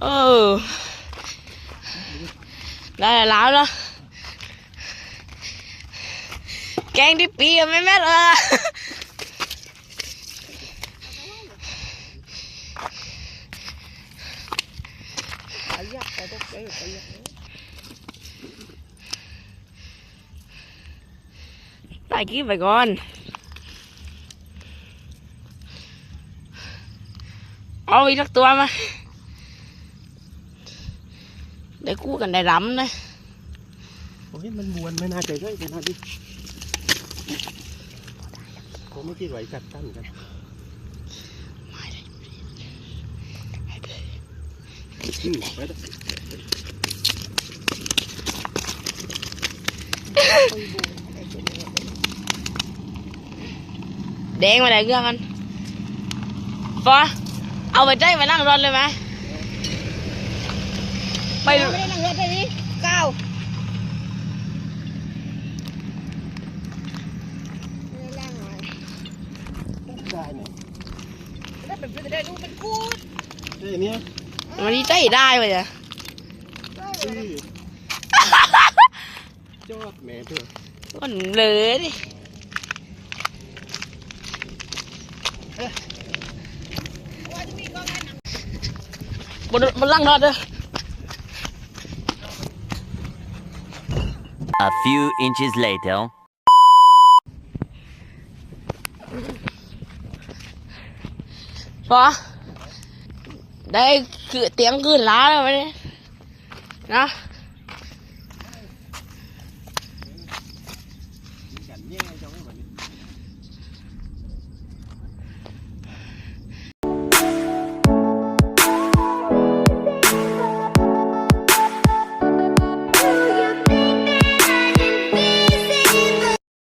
ừ đây là lão đó. Càng đi bia mấy mét à. Tại kia vậy con เลยไปยักไปต้องไปไปยักตายกี้ไปก่อนเอาอีกสักตัวมาได้กู้กันได้รำนะโอ้ยมันมวนไม่น่าใจเลยขนาดนี้ผมไม่คิดไหวจัดตั้งกันอืมไปเถอะแดงมาไหนเรื่องกันฟอ เอาไปใจไปนั่งรถเลยไหมไปไม่ได้นั่งรถไปนี่ก้าวไม่ได้ล่างหน่อยได้เนี่ยได้เป็นเพื่อนได้รู้เป็นกูดเฮ้ยเนี่ยมันดีใจได้ไปจ้ะได้เลชื่ยอยอดแม่เถอะมันเลยดิ มันลั่งนอดเด้อ A few inches later ปอได้คือเตียงคือล้าแล้วไปเนี่ยนะ